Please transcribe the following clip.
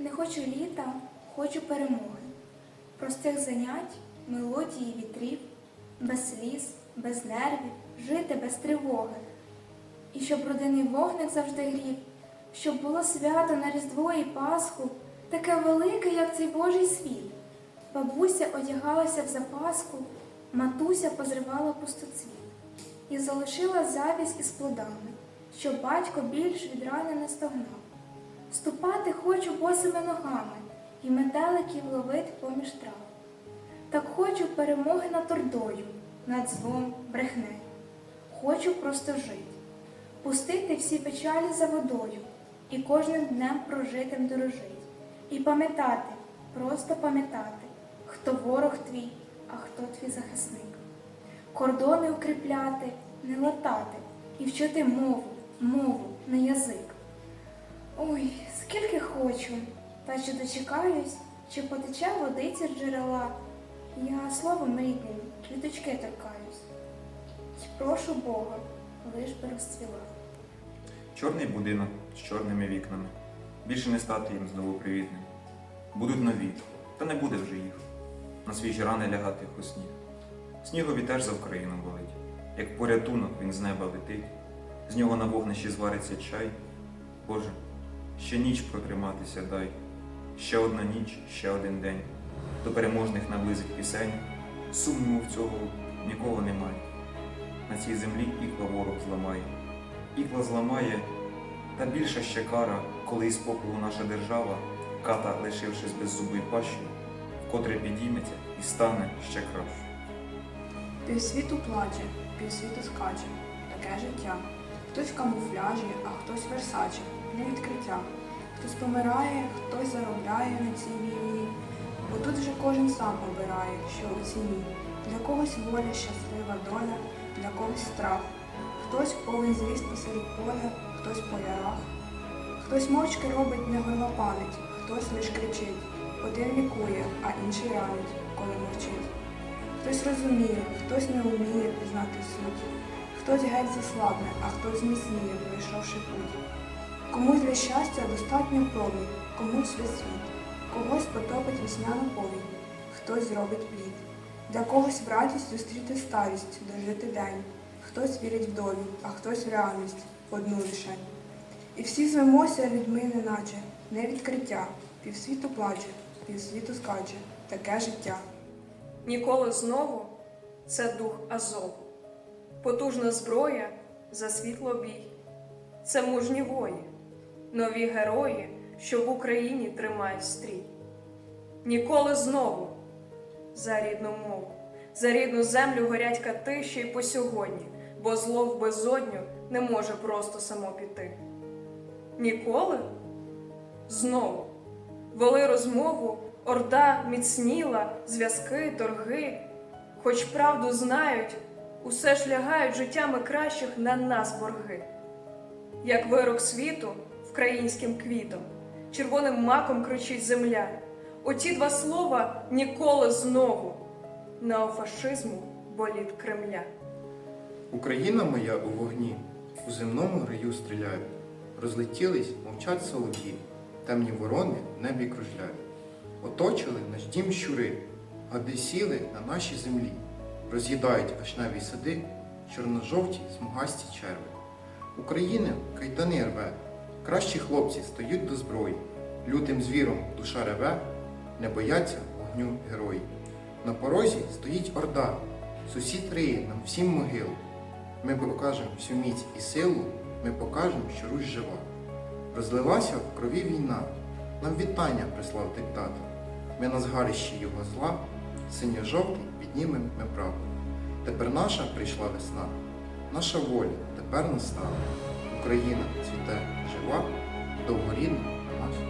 Не хочу літа, хочу перемоги. Простих занять, мелодії вітрів, без сліз, без нервів, жити без тривоги. І щоб родинний вогник завжди грів, щоб було свято на Різдво і Пасху, таке велике, як цей Божий світ. Бабуся одягалася в запаску, матуся позривала пустоцвіт і залишила завість із плодами, щоб батько більш від рани не стогнав. Ступати хочу босими ногами і метеликів ловить поміж трав. Так хочу перемоги над ордою, над злом, брехнею. Хочу просто жити, пустити всі печалі за водою і кожним днем прожитим дорожить. І пам'ятати, просто пам'ятати, хто ворог твій, а хто твій захисник. Кордони укріпляти, не латати і вчити мову, мову, не язик. Ой, скільки хочу, та чи дочекаюсь, чи потече водиця з джерела. Я словом рідним, квіточки торкаюсь. Прошу Бога, лиш би розцвіла. Чорний будинок з чорними вікнами. Більше не стати їм знову привітним. Будуть нові, та не буде вже їх. На свіжі рани лягати у сніг. Снігові теж за Україну болить, як порятунок він з неба летить, з нього на вогнищі звариться чай. Боже, ще ніч протриматися дай, ще одна ніч, ще один день. До переможних наблизить пісень. Сумніву в цього нікого немає. На цій землі ікла ворог зламає. Ікла зламає, та більша ще кара, коли із попелу наша держава, ката, лишившись без зубої пащі, вкотре підійметься і стане ще краще. Півсвіту плаче, півсвіту скаче, таке життя. Хтось в камуфляжі, а хтось в версачі, не відкриття. Хтось помирає, хтось заробляє на цій війні. Бо тут вже кожен сам обирає, що у ціні. Для когось воля, щаслива доля, для когось страх. Хтось повен зріст посеред поля, хтось по ярах. Хтось мовчки робить не горлопанить, хтось лиш кричить. Один лікує, а інший ранить, коли мовчить. Хтось розуміє, хтось не вміє пізнати суть. Хтось геть заслабне, а хтось зміцніє, пройшовши путь. Комусь для щастя достатньо промінь, комусь весь світ, когось потопить весняна повінь, хтось зробить плід. Для когось в радість зустріти старість, дожити день, хтось вірить в долю, а хтось в реальність, одну лишень. І всі звемося людьми, неначе, не відкриття, півсвіту плаче, півсвіту скаче, таке життя. Ніколи знову це дух Азов, потужна зброя за світло бій. Це мужні вої, нові герої, що в Україні тримають стрій. Ніколи знову за рідну мову, за рідну землю горять кати ще й по сьогодні, бо зло в безодню не може просто само піти. Ніколи знову вели розмову, орда міцніла, зв'язки, торги, хоч правду знають, усе ж лягають життями кращих на нас борги. Як вирок світу вкраїнським квітом, червоним маком кричить земля. Оті два слова ніколи знову неофашизму боліт Кремля. Україна моя у вогні, у земному раю стріляють. Розлетілись, мовчать солов'ї, темні ворони в небі кружляють. Оточили наш дім щури, гади сіли на нашій землі, роз'їдають вишневі сади, чорно-жовті смугасті черви. України кайтани рве, кращі хлопці стають до зброї, лютим звіром душа реве, не бояться вогню герої. На порозі стоїть орда, сусід риє нам всім могилу. Ми покажемо всю міць і силу, ми покажемо, що Русь жива. Розлилася в крові війна, нам вітання прислав диктатор. Ми на згарищі його зла, синьо-жовтий піднімемо ми право. Тепер наша прийшла весна, наша воля тепер настала. Україна цвіте жива, довгорідна наша.